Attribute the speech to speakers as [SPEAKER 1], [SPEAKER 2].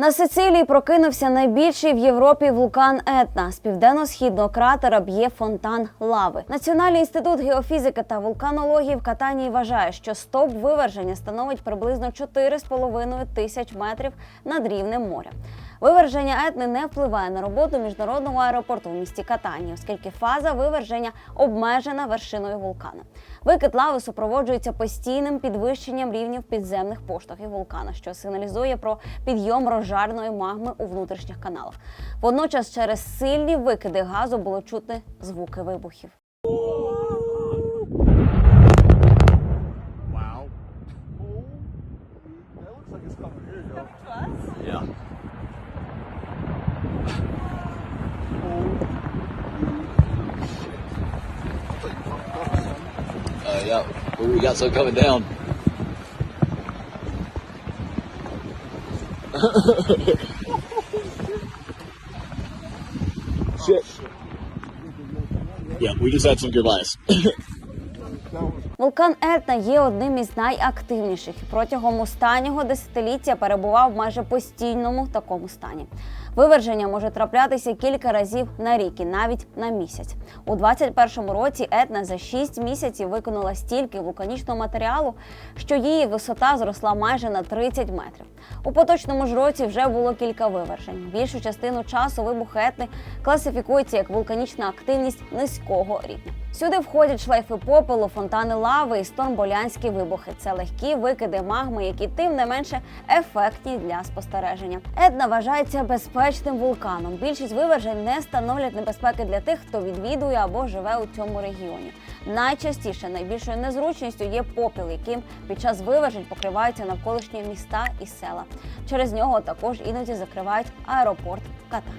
[SPEAKER 1] На Сицилії прокинувся найбільший в Європі вулкан Етна. З південно-східного кратера б'є фонтан лави. Національний інститут геофізики та вулканології в Катанії вважає, що стоп виверження становить приблизно 4,5 тисяч метрів над рівнем моря. Виверження етни не впливає на роботу міжнародного аеропорту в місті Катанії, оскільки фаза виверження обмежена вершиною вулкана. Викид лави супроводжується постійним підвищенням рівнів підземних поштовхів вулкана, що сигналізує про підйом розжарної магми у внутрішніх каналах. Водночас, через сильні викиди газу було чути звуки вибухів.
[SPEAKER 2] Uh, yeah. Ooh, we got some coming down. Shit. Yeah, we just had some goodbyes.
[SPEAKER 1] Вулкан Етна є одним із найактивніших і протягом останнього десятиліття перебував в майже постійному такому стані. Виверження може траплятися кілька разів на рік і навіть на місяць. У 21-му році Етна за 6 місяців виконала стільки вулканічного матеріалу, що її висота зросла майже на 30 метрів. У поточному ж році вже було кілька вивержень. Більшу частину часу вибух Етни класифікується як вулканічна активність низького рівня. Сюди входять шлейфи попелу, фонтани лави і стормболянські вибухи. Це легкі викиди магми, які тим не менше ефектні для спостереження. Етна вважається безпечним вулканом. Більшість вивержень не становлять небезпеки для тих, хто відвідує або живе у цьому регіоні. Найчастіше найбільшою незручністю є попіл, яким під час вивержень покриваються навколишні міста і села. Через нього також іноді закривають аеропорт Катар.